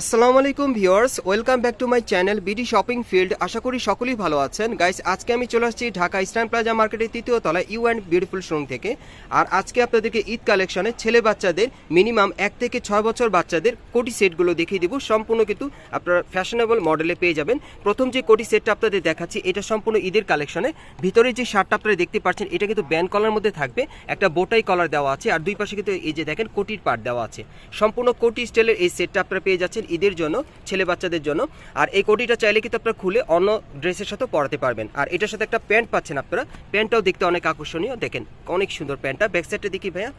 আসসালামু আলাইকুম viewers, welcome back to my channel BD shopping field. আশা করি সকলেই ভালো আছেন। গাইস, আজকে আমি চলে আসছি ঢাকা ইস্টার্ন প্লাজা মার্কেটের তৃতীয় তলায় ইউ অ্যান্ড বিউটিফুল শোরুম থেকে। আর আজকে আপনাদেরকে ঈদ কালেকশনে ছেলে বাচ্চাদের মিনিমাম এক থেকে ছয় বছর বাচ্চাদের কোটি সেটগুলো দেখিয়ে দিব। সম্পূর্ণ কিন্তু আপনারা ফ্যাশনেবল মডেলে পেয়ে যাবেন। প্রথম যে কোটি সেটটা আপনাদের দেখাচ্ছি, এটা সম্পূর্ণ ঈদের কালেকশনে। ভিতরে যে শার্টটা আপনারা দেখতে পাচ্ছেন, এটা কিন্তু ব্যান্ড কলার মধ্যে থাকবে। একটা বোটাই কলার দেওয়া আছে, আর দুই পাশে কিন্তু এই যে দেখেন কোটির পার্ট দেওয়া আছে। সম্পূর্ণ কোটি স্টাইলের এই সেটটা আপনারা পেয়ে যাচ্ছেন। ঈদের জন্য, ছেলে বাচ্চাদের জন্য। আর এই কোটিটা চাইলে কিন্তু আপনারা খুলে অন্য ড্রেসের সাথে পরাতে পারবেন। আর এটার সাথে একটা প্যান্ট পাচ্ছেন আপনারা। প্যান্টটাও দেখতে অনেক আকর্ষণীয়। দেখেন, অনেক সুন্দর প্যান্টটা। ব্যাক সাইডটা দেখি ভাইয়া।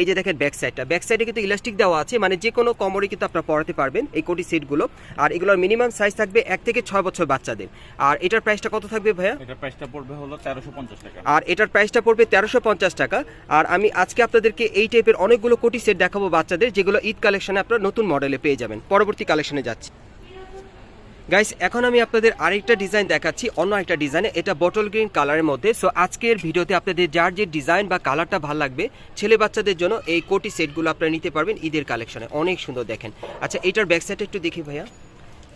এই যে দেখেন ব্যাক সাইডটা ব্যাক সাইডে কিন্তু ইলাস্টিক দেওয়া আছে মানে যে কোনো কমরে কিন্তু আপনারা পরাতে পারবেন এই কোটি সেটগুলো আর এগুলোর মিনিমাম সাইজ থাকবে এক থেকে ছয় বছর বাচ্চাদের। আর এটার প্রাইসটা কত থাকবে ভাইয়া? এটার প্রাইসটা পড়বে হলো তেরোশো পঞ্চাশ টাকা। আর এটার প্রাইসটা পড়বে তেরোশো পঞ্চাশ টাকা। আর আমি আজকে আপনাদেরকে এই টাইপের অনেকগুলো কোটি সেট দেখাবো বাচ্চাদের যেগুলো ঈদ কালেকশনে আপনারা নতুন মডেলে পেয়ে যাবেন। পরবর্তী কালেকশনে যাচ্ছি। গাইস এখন আমি আপনাদের আরেকটা ডিজাইন দেখাচ্ছি, অন্য একটা ডিজাইনে এটা বটল গ্রিন কালারের মধ্যে। সো আজকের ভিডিওতে আপনাদের যার যে ডিজাইন বা কালারটা ভালো লাগবে, ছেলে বাচ্চাদের জন্য এই কোটি সেটগুলো আপনারা নিতে পারবেন ঈদের কালেকশনে অনেক সুন্দর দেখেন। আচ্ছা এটার ব্যাক সাইডটা একটু দেখি ভাইয়া।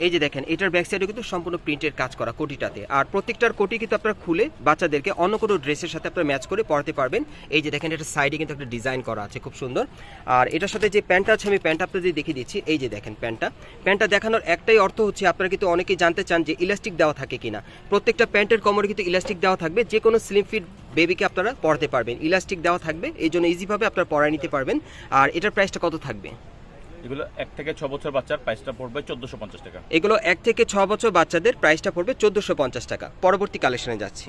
এই যে দেখেন, এটার ব্যাক সাইডে কিন্তু সম্পূর্ণ প্রিন্টের কাজ করা কোটিটাতে। আর প্রত্যেকটার কোটি কিন্তু আপনারা খুলে বাচ্চাদেরকে অন্য কোনো ড্রেসের সাথে আপনারা ম্যাচ করে পড়াতে পারবেন। এই যে দেখেন এটা সাইডে কিন্তু একটা ডিজাইন করা আছে, খুব সুন্দর। আর এটার সাথে যে প্যান্টটা আছে, আমি প্যান্টটা আপনাদের দেখিয়ে দিচ্ছি। এই যে দেখেন প্যান্টটা। প্যান্টটা দেখানোর একটাই অর্থ হচ্ছে, আপনারা কিন্তু অনেকেই জানতে চান যে ইলাস্টিক দেওয়া থাকে কিনা। প্রত্যেকটা প্যান্টের কোমরে কিন্তু ইলাস্টিক দেওয়া থাকবে, যে কোনো স্লিম ফিট বেবিকে আপনারা পড়াতে পারবেন। ইলাস্টিক দেওয়া থাকবে, এই জন্য ইজিভাবে আপনারা পড়ায় নিতে পারবেন। আর এটার প্রাইসটা কত থাকবে? এগুলো এক থেকে ছ বছর বাচ্চার প্রাইসটা পড়বে চোদ্দশো পঞ্চাশ টাকা। এগুলো এক থেকে ছ বছর বাচ্চাদের প্রাইসটা পড়বে চোদ্দোশো পঞ্চাশ টাকা। পরবর্তী কালেকশনে যাচ্ছি।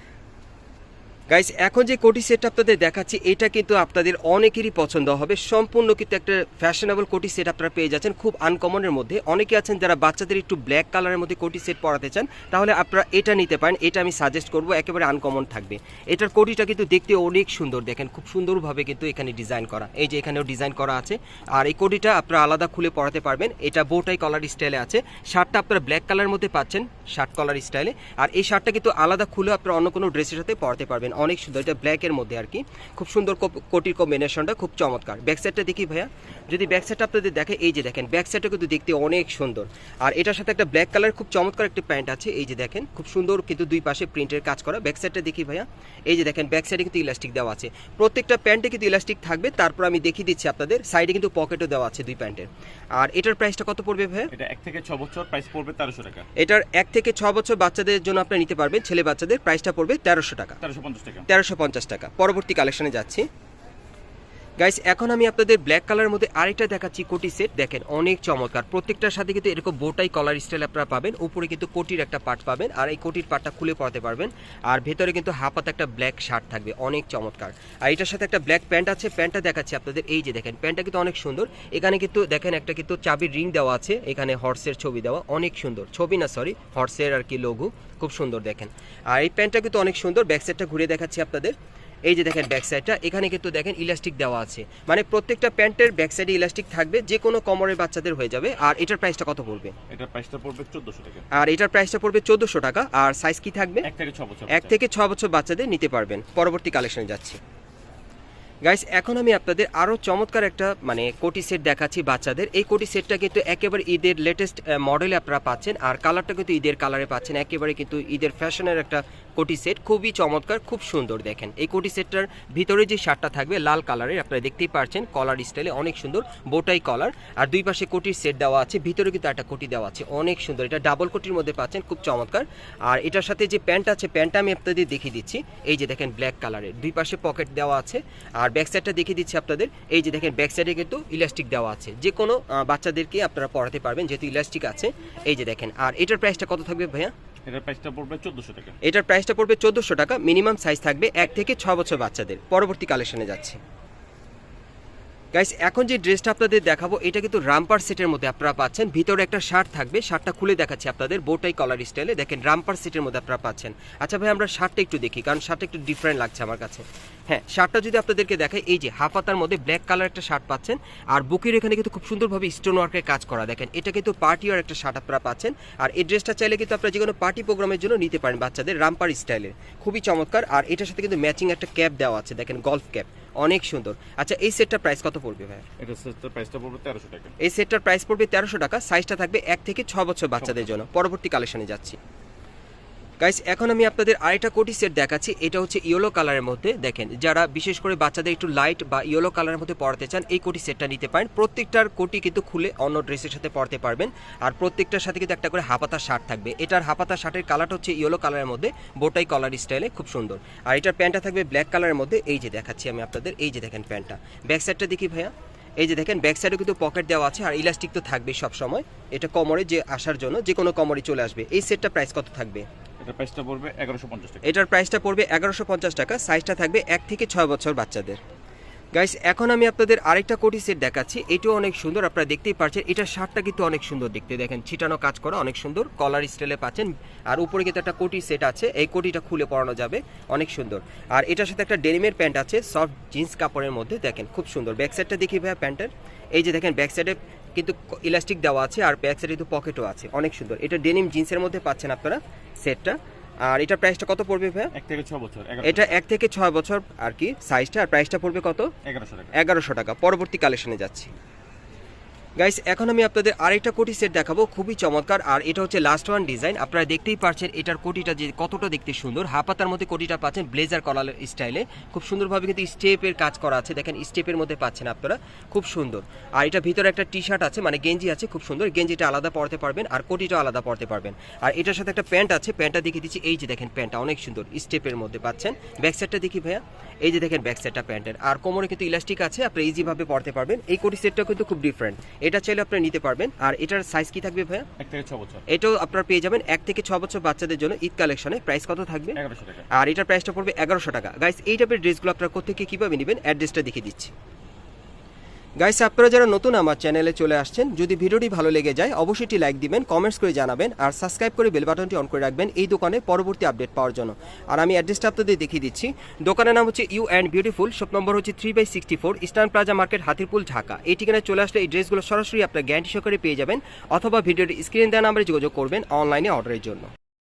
গাইস এখন যে কোটি সেটটা আপনাদের দেখাচ্ছি, এটা কিন্তু আপনাদের অনেকেরই পছন্দ হবে। সম্পূর্ণ কিন্তু একটা ফ্যাশনেবল কোটি সেট আপনারা পেয়ে যাচ্ছেন। খুব আনকমনের মধ্যে। অনেকে আছেন যারা বাচ্চাদের একটু ব্ল্যাক কালারের মধ্যে কোটি সেট পরাতে চান, তাহলে আপনারা এটা নিতে পারেন। এটা আমি সাজেস্ট করব, একেবারে আনকমন থাকবে। এটার কোটিটা কিন্তু দেখতে অনেক সুন্দর দেখেন। খুব সুন্দরভাবে কিন্তু এখানে ডিজাইন করা। এই যে এখানেও ডিজাইন করা আছে। আর এই কোটিটা আপনারা আলাদা খুলে পরাতে পারবেন। এটা বোটাই কলার স্টাইলে আছে। শার্টটা আপনারা ব্ল্যাক কালারের মধ্যে পাচ্ছেন, শার্ট কলার স্টাইলে আর এই শার্টটা কিন্তু আলাদা খুলে আপনারা অন্য কোনো ড্রেসের সাথে পরাতে পারবেন। অনেক সুন্দর এটা ব্ল্যাকের মধ্যে আর কি খুব সুন্দর কোটির কম্বিনেশনটা খুব চমৎকার। ব্যাক সাইডটা দেখি ভাইয়া। যদি ব্যাক সাইডটা আপনাদের দেখে এই যে দেখেন ব্যাক সাইডটা কিন্তু দেখতে অনেক সুন্দর। আর এটার সাথে একটা ব্ল্যাক কালার খুব চমৎকার একটা প্যান্ট আছে। এই যে দেখেন খুব সুন্দর কিন্তু দুই পাশে প্রিন্টের কাজ করা। ব্যাক সাইডটা দেখি ভাইয়া। এই যে দেখেন ব্যাক সাইডে কিন্তু ইলাস্টিক দেওয়া আছে। প্রত্যেকটা প্যান্টে কিন্তু ইলাস্টিক থাকবে। তারপর আমি দেখিয়ে দিচ্ছি আপনাদের সাইডে কিন্তু পকেটও দেওয়া আছে দুই প্যান্টের আর এটার প্রাইসটা কত পড়বে ভাইয়া? এটা এক থেকে ছ বছর প্রাইস পড়বে তেরোশো টাকা। এটার এক থেকে ছ বছর বাচ্চাদের জন্য আপনি নিতে পারবেন ছেলে বাচ্চাদের প্রাইসটা পড়বে তেরোশো টাকা। তেরোশো পঞ্চাশ টাকা তেরোশো পঞ্চাশ টাকা। পরবর্তী কালেকশনে যাচ্ছি। গাইস এখন আমি আপনাদের ব্ল্যাক কালারের মধ্যে আরেকটা দেখাচ্ছি কোটি সেট দেখেন, অনেক চমৎকার। প্রত্যেকটার সাথে কিন্তু এরকম বোটাই কলার স্টাইল আপনারা পাবেন। উপরে কিন্তু কোটির একটা পার্ট পাবেন আর এই কোটির পার্টটা খুলে পড়াতে পারবেন। আর ভেতরে কিন্তু হাফাতে একটা ব্ল্যাক শার্ট থাকবে। অনেক চমৎকার। আর এটার সাথে একটা ব্ল্যাক প্যান্ট আছে। প্যান্টটা দেখাচ্ছি আপনাদের। এই যে দেখেন প্যান্টটা কিন্তু অনেক সুন্দর। এখানে কিন্তু দেখেন, একটা কিন্তু চাবির রিং দেওয়া আছে। এখানে হর্সের ছবি দেওয়া। অনেক সুন্দর। ছবি না সরি হর্সের আর কি লঘু খুব সুন্দর দেখেন। আর এই প্যান্টটা কিন্তু অনেক সুন্দর। ব্যাক সাইডটা ঘুরে দেখাচ্ছি আপনাদের। এই যে দেখেন ব্যাক সাইডটা এখানে কিন্তু দেখেন ইলাস্টিক দেওয়া আছে। মানে প্রত্যেকটা প্যান্টের ব্যাক সাইডে ইলাস্টিক থাকবে যে কোনো কমরের বাচ্চাদের হয়ে যাবে। আর এটার প্রাইসটা কত পড়বে? এটার প্রাইসটা পড়বে চোদ্দশো টাকা। আর এটার প্রাইসটা পড়বে চোদ্দোশো টাকা। আর সাইজ কি থাকবে? এক থেকে ছ বছর এক থেকে ছ বছর বাচ্চাদের নিতে পারবেন। পরবর্তী কালেকশনে যাচ্ছি। গাইস এখন আমি আপনাদের আরও চমৎকার একটা মানে কোটি সেট দেখাচ্ছি বাচ্চাদের। এই কোটি সেটটা কিন্তু একেবারে ঈদের লেটেস্ট মডেলে আপনারা পাচ্ছেন, আর কালারটা কিন্তু ঈদের কালারে পাচ্ছেন। একেবারে কিন্তু ঈদের ফ্যাশনের একটা কোটি সেট খুবই চমৎকার, খুব সুন্দর দেখেন। এই কোটি সেটটার ভিতরে যে শার্টটা থাকবে, লাল কালারের আপনারা দেখতেই পাচ্ছেন কলার স্টাইলে অনেক সুন্দর বোটাই কলার আর দুই পাশে কোটির সেট দেওয়া আছে, ভিতরে কিন্তু একটা কোটি দেওয়া আছে, অনেক সুন্দর। এটা ডাবল কোটির মধ্যে পাচ্ছেন, খুব চমৎকার। আর এটার সাথে যে প্যান্ট আছে প্যান্টটা আমি আপনাদের দেখিয়ে দিচ্ছি। এই যে দেখেন ব্ল্যাক কালারের দুই পাশে পকেট দেওয়া আছে। আর ব্যাক সাইডটা দেখিয়ে দিচ্ছি আপনাদের। এই যে দেখেন ব্যাক সাইডে কিন্তু ইলাস্টিক দেওয়া আছে। যে কোনো বাচ্চাদেরকে আপনারা পড়াতে পারবেন যেহেতু ইলাস্টিক আছে। এই যে দেখেন আর এটার প্রাইসটা কত থাকবে ভাইয়া? এটার প্রাইসটা পড়বে চোদ্দশো টাকা। এটার প্রাইসটা পড়বে চোদ্দোশো টাকা। মিনিমাম সাইজ থাকবে এক থেকে ছ বছর বাচ্চাদের। পরবর্তী কালেকশনে যাচ্ছে। গাইস এখন যে ড্রেসটা আপনাদের দেখাবো, এটা কিন্তু রামপার সেটের মধ্যে আপনারা পাচ্ছেন। ভিতরে একটা শার্ট থাকবে, শার্টটা খুলে দেখাচ্ছি আপনাদের, বোটাই কলার স্টাইলে দেখেন, রামপার সেটের মধ্যে আপনারা পাচ্ছেন। আচ্ছা ভাই, আমরা শার্টটা একটু দেখি, কারণ শার্টটা একটু ডিফারেন্ট লাগছে আমার কাছে। হ্যাঁ শার্টটা যদি আপনাদেরকে দেখাই, এই যে হাফাতার মধ্যে ব্ল্যাক কালার একটা শার্ট পাচ্ছেন, আর বুকের এখানে কিন্তু খুব সুন্দরভাবে স্টোন ওয়ার্কের কাজ করা। দেখেন, এটা কিন্তু পার্টি আর একটা শার্ট আপনারা পাচ্ছেন। আর এই ড্রেসটা চাইলে কিন্তু আপনারা যে কোনো পার্টি প্রোগ্রামের জন্য নিতে পারেন বাচ্চাদের রামপার স্টাইলের খুবই চমৎকার। আর এটার সাথে কিন্তু ম্যাচিং একটা ক্যাপ দেওয়া আছে, দেখেন গলফ ক্যাপ অনেক সুন্দর। আচ্ছা এই সেটটার প্রাইস কত পড়বে ভাই এটা সেটটার প্রাইসটা পড়বে 1300 টাকা। এই সেটটার প্রাইস পড়বে 1300 টাকা সাইজটা থাকবে 1 থেকে 6 বছর বাচ্চাদের জন্য। পরবর্তী কালেকশনে যাচ্ছি। গাইস এখন আমি আপনাদের আরেকটা কোটি সেট দেখাচ্ছি। এটা হচ্ছে ইয়েলো কালারের মধ্যে। দেখেন, যারা বিশেষ করে বাচ্চাদের একটু লাইট বা ইয়েলো কালারের মধ্যে পড়াতে চান, এই কোটি সেটটা নিতে পারেন। প্রত্যেকটার কোটি কিন্তু খুলে অন্য ড্রেসের সাথে পড়তে পারবেন। আর প্রত্যেকটার সাথে কিন্তু একটা করে হাপাতা শার্ট থাকবে। এটার হাপাতা শার্টের কালারটা হচ্ছে ইয়েলো কালারের মধ্যে। বোটাই কলার স্টাইলে খুব সুন্দর। আর এটার প্যান্টটা থাকবে ব্ল্যাক কালারের মধ্যে। এই যে দেখাচ্ছি আমি আপনাদের। এই যে দেখেন প্যান্টটা ব্যাক সাইডটা দেখি ভাইয়া। এই যে দেখেন ব্যাক সাইডে কিন্তু পকেট দেওয়া আছে। আর ইলাস্টিক তো থাকবে সব সময় এটা কমরে যে আসার জন্য যে কোনো কমরে চলে আসবে। এই সেটটা প্রাইস কত থাকবে? এটার প্রাইসটা পড়বে এগারোশো পঞ্চাশ টাকা। সাইজটা থাকবে এক থেকে ছয় বছর বাচ্চাদের। গাইস এখন আমি আপনাদের আরেকটা কোটি সেট দেখাচ্ছি। এটাও অনেক সুন্দর, আপনারা দেখতেই পাচ্ছেন এটার শার্টটা কিন্তু অনেক সুন্দর দেখতে। দেখেন, ছিটানো কাজ করা, অনেক সুন্দর। কলার স্টাইলে পাচ্ছেন। আর উপরে কিন্তু একটা কোটি সেট আছে। এই কোটিটা খুলে পরানো যাবে। অনেক সুন্দর। আর এটার সাথে একটা ডেনিমের প্যান্ট আছে সফট জিন্স কাপড়ের মধ্যে। দেখেন, খুব সুন্দর। ব্যাক সাইডটা দেখি ভাইয়া প্যান্টের এই যে দেখেন ব্যাক সাইডে কিন্তু ইলাস্টিক দেওয়া আছে আর ব্যাক সাইডে কিন্তু পকেটও আছে। অনেক সুন্দর। এটা ডেনিম জিন্সের মধ্যে পাচ্ছেন আপনারা সেটটা আর এটা প্রাইসটা কত পড়বে ভাই এক থেকে ছ বছর এটা এক থেকে ছয় বছর আর কি সাইজটা আর প্রাইসটা পড়বে কত? এগারোশো টাকা। এগারোশো টাকা। পরবর্তী কালেকশনে যাচ্ছি। গাইস এখন আমি আপনাদের আরেকটা কোটি সেট দেখাবো, খুবই চমৎকার। আর এটা হচ্ছে লাস্ট ওয়ান ডিজাইন আপনারা দেখতেই পাচ্ছেন এটার কোটিটা যে কতটা দেখতে সুন্দর। হাপাতার মধ্যে কোটিটা পাচ্ছেন ব্লেজার কলার স্টাইলে খুব সুন্দরভাবে কিন্তু স্টেপের কাজ করা আছে। দেখেন স্টেপের মধ্যে পাচ্ছেন আপনারা। খুব সুন্দর। আর এটা ভিতরে একটা টি শার্ট আছে মানে গেঞ্জি আছে, খুব সুন্দর। গেঞ্জিটা আলাদা পরতে পারবেন আর কোটিটা আলাদা পরতে পারবেন। আর এটার সাথে একটা প্যান্ট আছে, প্যান্টটা দেখিয়ে দিচ্ছি। এই যে দেখেন প্যান্টটা, অনেক সুন্দর স্টেপের মধ্যে পাচ্ছেন। ব্যাক সাইডটা দেখি ভাইয়া। এই যে দেখেন ব্যাক সাইডটা প্যান্টের। আর কোমরে কিন্তু ইলাস্টিক আছে, আপনি ইজিভাবে পরতে পারবেন। এই কোটি সেটটা কিন্তু খুব ডিফারেন্ট এটা চাইলে আপনি নিতে পারবেন। আর এটার সাইজ কি থাকবে ভাইয়া? এক থেকে ছ বছর। এটাও আপনার পেয়ে যাবেন এক থেকে ছ বছর বাচ্চাদের জন্য ঈদ কালেকশনে প্রাইস কত থাকবে? আর এটার প্রাইসটা পড়বে এগারোশো টাকা। গাইস এই টাইপের ড্রেসগুলো আপনারা কোথেকে কীভাবে নেবেন? অ্যাড্রেসটা দেখিয়ে দিচ্ছি। গাইস আপনারা যারা নতুন আমার চ্যানেলে চলে আসছেন, যদি ভিডিওটি ভালো লেগে যায়, অবশ্যই লাইক দিবেন কমেন্টস করে জানাবেন, আর সাবস্ক্রাইব করে বেল বাটনটি অন করে রাখবেন এই দোকানে পরবর্তী আপডেট পাওয়ার জন্য। আর আমি অ্যাড্রেসটা আপনাদের দেখিয়ে দিচ্ছি। দোকানের নাম হচ্ছে U and beautiful shop number হচ্ছে three by sixty four eastern plaza market Hatirpul, Dhaka. এই ঠিকানায় চলে আসলে এই ড্রেসগুলো সরাসরি আপনার গ্যারান্টি সহকারে পেয়ে যাবেন, অথবা ভিডিওটি স্ক্রিন দেওয়া নাম্বারে যোগাযোগ করবেন অনলাইনে অর্ডারের জন্য।